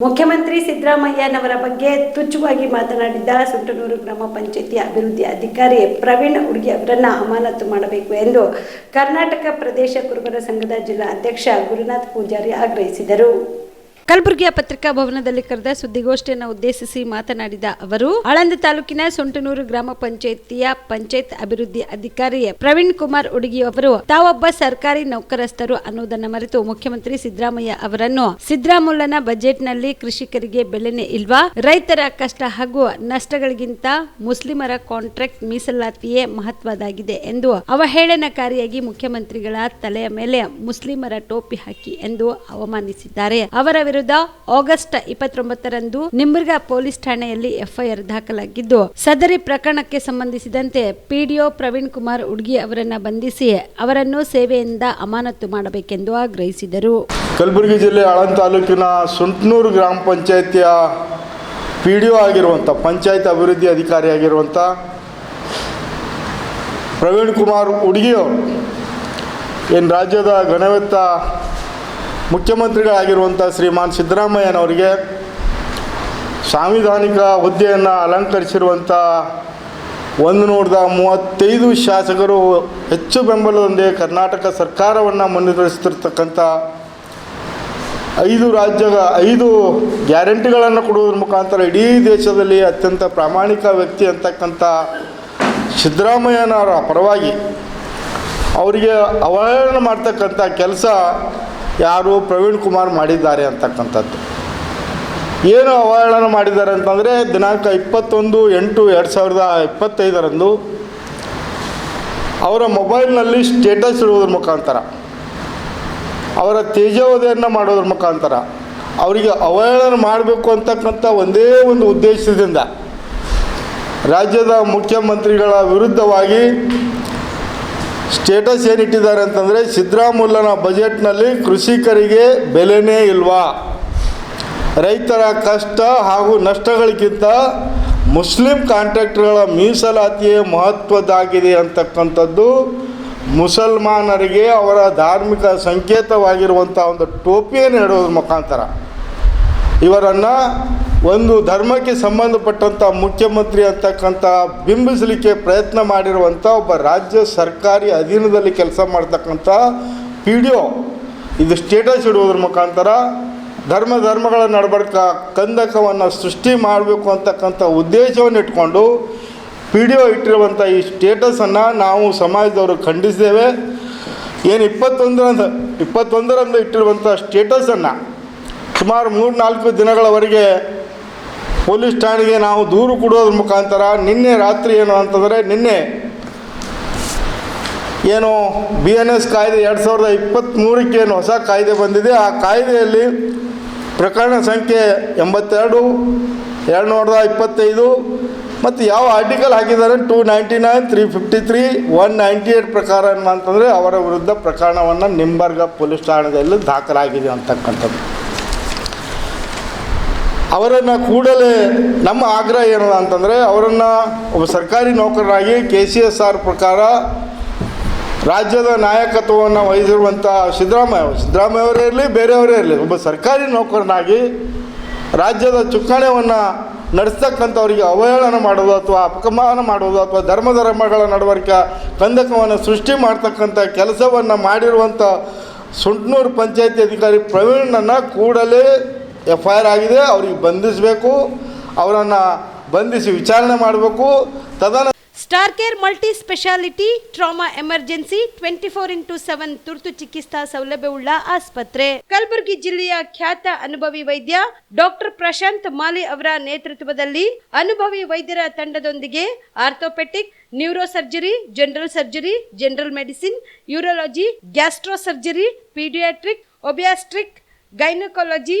ಮುಖ್ಯಮಂತ್ರಿ ಸಿದ್ದರಾಮಯ್ಯನವರ ಬಗ್ಗೆ ತುಚ್ಛವಾಗಿ ಮಾತನಾಡಿದ್ದ ಸುಂಟನೂರು ಗ್ರಾಮ ಪಂಚಾಯತಿ ಅಭಿವೃದ್ಧಿ ಅಧಿಕಾರಿ ಪ್ರವೀಣ್ ಉಡ್ಗಿ ಅವರನ್ನ ಅಮಾನತು ಮಾಡಬೇಕು ಎಂದು ಕರ್ನಾಟಕ ಪ್ರದೇಶ ಕುರುಬರ ಸಂಘದ ಜಿಲ್ಲಾ ಅಧ್ಯಕ್ಷ ಗುರುನಾಥ್ ಪೂಜಾರಿ ಆಗ್ರಹಿಸಿದರು. ಕಲಬುರಗಿಯ ಪತ್ರಿಕಾ ಭವನದಲ್ಲಿ ಕರೆದ ಸುದ್ದಿಗೋಷ್ಠಿಯನ್ನು ಉದ್ದೇಶಿಸಿ ಮಾತನಾಡಿದ ಅವರು, ಆಳಂದ ತಾಲೂಕಿನ ಸೊಂಟನೂರು ಗ್ರಾಮ ಪಂಚಾಯತಿಯ ಪಂಚಾಯತ್ ಅಭಿವೃದ್ಧಿ ಅಧಿಕಾರಿ ಪ್ರವೀಣ್ ಕುಮಾರ್ ಉಡುಗಿ ಅವರು, ತಾವೊಬ್ಬ ಸರ್ಕಾರಿ ನೌಕರಸ್ಥರು ಅನ್ನೋದನ್ನ ಮರೆತು ಮುಖ್ಯಮಂತ್ರಿ ಸಿದ್ದರಾಮಯ್ಯ ಅವರನ್ನು ಸಿದ್ದರಾಮುಲ್ಲನ ಬಜೆಟ್ನಲ್ಲಿ ಕೃಷಿಕರಿಗೆ ಬೆಲೆನೇ ಇಲ್ವಾ? ರೈತರ ಕಷ್ಟ ಹಾಗೂ ನಷ್ಟಗಳಿಗಿಂತ ಮುಸ್ಲಿಮರ ಕಾಂಟ್ರಾಕ್ಟ್ ಮೀಸಲಾತಿಯೇ ಮಹತ್ವದಾಗಿದೆ ಎಂದು ಅವಹೇಳನಕಾರಿಯಾಗಿ ಮುಖ್ಯಮಂತ್ರಿಗಳ ತಲೆಯ ಮೇಲೆ ಮುಸ್ಲಿಮರ ಟೋಪಿ ಹಾಕಿ ಎಂದು ಅವಮಾನಿಸಿದ್ದಾರೆ. ಅವರ ಆಗಸ್ಟ್ ಇಪ್ಪತ್ತೊಂಬತ್ತರಂದು ನಿಂಬರ್ಗ ಪೊಲೀಸ್ ಠಾಣೆಯಲ್ಲಿ ಎಫ್ಐಆರ್ ದಾಖಲಾಗಿದ್ದು, ಸದರಿ ಪ್ರಕರಣಕ್ಕೆ ಸಂಬಂಧಿಸಿದಂತೆ ಪಿಡಿಒ ಪ್ರವೀಣ್ ಕುಮಾರ್ ಉಡ್ಗಿ ಅವರನ್ನ ಬಂಧಿಸಿ ಅವರನ್ನು ಸೇವೆಯಿಂದ ಅಮಾನತು ಮಾಡಬೇಕೆಂದು ಆಗ್ರಹಿಸಿದರು. ಕಲಬುರಗಿ ಜಿಲ್ಲೆ ಆಳಂದ ತಾಲೂಕಿನ ಸುಂಟ್ನೂರು ಗ್ರಾಮ ಪಂಚಾಯತಿಯ ಪಿಡಿಒ ಆಗಿರುವಂತಹ ಪಂಚಾಯತ್ ಅಭಿವೃದ್ಧಿ ಅಧಿಕಾರಿ ಆಗಿರುವಂತ ಪ್ರವೀಣ್ ಕುಮಾರ್ ಉಡುಗಿಯವರು ಏನು ರಾಜ್ಯದ ಗಣವೆತ್ತ ಮುಖ್ಯಮಂತ್ರಿಗಳಾಗಿರುವಂಥ ಶ್ರೀಮಾನ್ ಸಿದ್ದರಾಮಯ್ಯನವರಿಗೆ ಸಾಂವಿಧಾನಿಕ ಹುದ್ದೆಯನ್ನು ಅಲಂಕರಿಸಿರುವಂಥ ಒಂದು ನೂರದ ಮೂವತ್ತೈದು ಶಾಸಕರು ಹೆಚ್ಚು ಬೆಂಬಲದೊಂದಿಗೆ ಕರ್ನಾಟಕ ಸರ್ಕಾರವನ್ನು ಮುನ್ನಡೆಸುತ್ತಿರ್ತಕ್ಕಂಥ ಐದು ರಾಜ್ಯದ ಐದು ಗ್ಯಾರಂಟಿಗಳನ್ನು ಕೊಡುವುದರ ಮುಖಾಂತರ ಇಡೀ ದೇಶದಲ್ಲಿ ಅತ್ಯಂತ ಪ್ರಾಮಾಣಿಕ ವ್ಯಕ್ತಿ ಅಂತಕ್ಕಂಥ ಸಿದ್ದರಾಮಯ್ಯನವರ ಪರವಾಗಿ ಅವರಿಗೆ ಅವಹೇಳನ ಮಾಡ್ತಕ್ಕಂಥ ಕೆಲಸ ಯಾರು ಪ್ರವೀಣ್ ಕುಮಾರ್ ಮಾಡಿದ್ದಾರೆ ಅಂತಕ್ಕಂಥದ್ದು. ಏನು ಅವಹೇಳನ ಮಾಡಿದ್ದಾರೆ ಅಂತಂದರೆ, ದಿನಾಂಕ ಇಪ್ಪತ್ತೊಂದು ಎಂಟು ಎರಡು ಸಾವಿರದ ಇಪ್ಪತ್ತೈದರಂದು ಅವರ ಮೊಬೈಲ್ನಲ್ಲಿ ಸ್ಟೇಟಸ್ ಇಡುವುದ್ರ ಮುಖಾಂತರ, ಅವರ ತೇಜೋವಧೆಯನ್ನು ಮಾಡೋದ್ರ ಮುಖಾಂತರ, ಅವರಿಗೆ ಅವಹೇಳನ ಮಾಡಬೇಕು ಅಂತಕ್ಕಂಥ ಒಂದೇ ಒಂದು ಉದ್ದೇಶದಿಂದ ರಾಜ್ಯದ ಮುಖ್ಯಮಂತ್ರಿಗಳ ವಿರುದ್ಧವಾಗಿ ಸ್ಟೇಟಸ್ ಏನಿಟ್ಟಿದ್ದಾರೆ ಅಂತಂದರೆ ಸಿದ್ದರಾಮುಲ್ಲನ ಬಜೆಟ್ನಲ್ಲಿ ಕೃಷಿಕರಿಗೆ ಬೆಲೆನೇ ಇಲ್ವಾ? ರೈತರ ಕಷ್ಟ ಹಾಗೂ ನಷ್ಟಗಳಿಗಿಂತ ಮುಸ್ಲಿಂ ಕಾಂಟ್ರಾಕ್ಟ್ಗಳ ಮೀಸಲಾತಿಯೇ ಮಹತ್ವದ್ದಾಗಿದೆ ಅಂತಕ್ಕಂಥದ್ದು ಮುಸಲ್ಮಾನರಿಗೆ ಅವರ ಧಾರ್ಮಿಕ ಸಂಕೇತವಾಗಿರುವಂಥ ಒಂದು ಟೋಪಿಯನ್ನು ಇಡೋದ್ರ ಮುಖಾಂತರ. ಇವರನ್ನು ಒಂದು ಧರ್ಮಕ್ಕೆ ಸಂಬಂಧಪಟ್ಟಂಥ ಮುಖ್ಯಮಂತ್ರಿ ಅಂತಕ್ಕಂಥ ಬಿಂಬಿಸಲಿಕ್ಕೆ ಪ್ರಯತ್ನ ಮಾಡಿರುವಂಥ ಒಬ್ಬ ರಾಜ್ಯ ಸರ್ಕಾರಿ ಅಧೀನದಲ್ಲಿ ಕೆಲಸ ಮಾಡ್ತಕ್ಕಂಥ ಪಿ ಡಿ ಒ. ಇದು ಸ್ಟೇಟಸ್ ಇಡುವುದರ ಮುಖಾಂತರ ಧರ್ಮ ಧರ್ಮಗಳ ನಡಬರ್ಕ ಕಂದಕವನ್ನು ಸೃಷ್ಟಿ ಮಾಡಬೇಕು ಅಂತಕ್ಕಂಥ ಉದ್ದೇಶವನ್ನು ಇಟ್ಕೊಂಡು ಪಿ ಡಿ ಒ ಇಟ್ಟಿರುವಂಥ ಈ ಸ್ಟೇಟಸನ್ನು ನಾವು ಸಮಾಜದವರು ಖಂಡಿಸಿದ್ದೇವೆ. ಏನು ಇಪ್ಪತ್ತೊಂದರಂದು ಇಪ್ಪತ್ತೊಂದರಂದು ಇಟ್ಟಿರುವಂಥ ಸ್ಟೇಟಸನ್ನು ಸುಮಾರು ಮೂರು ನಾಲ್ಕು ದಿನಗಳವರೆಗೆ ಪೊಲೀಸ್ ಠಾಣೆಗೆ ನಾವು ದೂರು ಕೊಡೋದ್ರ ಮುಖಾಂತರ ನಿನ್ನೆ ರಾತ್ರಿ ಏನು ಅಂತಂದರೆ ನಿನ್ನೆ ಏನು ಬಿ ಎನ್ ಎಸ್ ಕಾಯ್ದೆ ಎರಡು ಸಾವಿರದ ಇಪ್ಪತ್ತ್ಮೂರಕ್ಕೆ ಏನು ಹೊಸ ಕಾಯ್ದೆ ಬಂದಿದೆ. ಆ ಕಾಯ್ದೆಯಲ್ಲಿ ಪ್ರಕರಣ ಸಂಖ್ಯೆ ಎಂಬತ್ತೆರಡು, ಎರಡು ನೂರದ ಇಪ್ಪತ್ತೈದು ಮತ್ತು ಯಾವ ಆರ್ಟಿಕಲ್ ಹಾಕಿದ್ದಾರೆ? Two ninety nine three fifty three one ninety eight ಪ್ರಕಾರ ಅಂತಂದರೆ ಅವರ ವಿರುದ್ಧ ಪ್ರಕರಣವನ್ನು ನಿಂಬರ್ಗ ಪೊಲೀಸ್ ಠಾಣೆಯಲ್ಲಿ ದಾಖಲಾಗಿದೆ ಅಂತಕ್ಕಂಥದ್ದು. ಅವರನ್ನು ಕೂಡಲೇ ನಮ್ಮ ಆಗ್ರಹ ಏನು ಅಂತಂದರೆ ಅವರನ್ನು ಒಬ್ಬ ಸರ್ಕಾರಿ ನೌಕರರಾಗಿ ಕೆ ಸಿ ಎಸ್ ಆರ್ ಪ್ರಕಾರ ರಾಜ್ಯದ ನಾಯಕತ್ವವನ್ನು ವಹಿಸಿರುವಂಥ ಸಿದ್ದರಾಮಯ್ಯ ಸಿದ್ದರಾಮಯ್ಯ ಅವರೇ ಇರಲಿ, ಬೇರೆಯವರೇ ಇರಲಿ. ಒಬ್ಬ ಸರ್ಕಾರಿ ನೌಕರನಾಗಿ ರಾಜ್ಯದ ಚುಕ್ಕಾಣೆಯನ್ನು ನಡೆಸ್ತಕ್ಕಂಥವರಿಗೆ ಅವಹೇಳನ ಮಾಡೋದು ಅಥವಾ ಅಪಮಾನ ಮಾಡೋದು ಅಥವಾ ಧರ್ಮ ಧರ್ಮಗಳ ನಡವಳಿಕೆ ಕಂದಕವನ್ನು ಸೃಷ್ಟಿ ಮಾಡ್ತಕ್ಕಂಥ ಕೆಲಸವನ್ನು ಮಾಡಿರುವಂಥ ಸುಂಟ್ನೂರು ಪಂಚಾಯತಿ ಅಧಿಕಾರಿ ಪ್ರವೀಣನ್ನು ಕೂಡಲೇ ಎಫ್ ಐ ಆರ್ ಆಗಿದೆ, ಅವ್ರಿಗೆ ಬಂಧಿಸಬೇಕು, ಅವರನ್ನು ಬಂಧಿಸಿ ವಿಚಾರಣೆ ಮಾಡಬೇಕು. ತದನ star care multi speciality trauma emergency twenty four into seven ತುರ್ತು ಚಿಕಿತ್ಸಾ ಸೌಲಭ್ಯವುಳ್ಳ ಆಸ್ಪತ್ರೆ. ಕಲಬುರಗಿ ಜಿಲ್ಲೆಯ ಖ್ಯಾತ ಅನುಭವಿ ವೈದ್ಯ ಡಾಕ್ಟರ್ ಪ್ರಶಾಂತ್ ಮಾಲಿ ಅವರ ನೇತೃತ್ವದಲ್ಲಿ ಅನುಭವಿ ವೈದ್ಯರ ತಂಡದೊಂದಿಗೆ orthopaedic neuro surgery general surgery, general medicine, urology gastro surgery paediatric, obstetric, gynaecology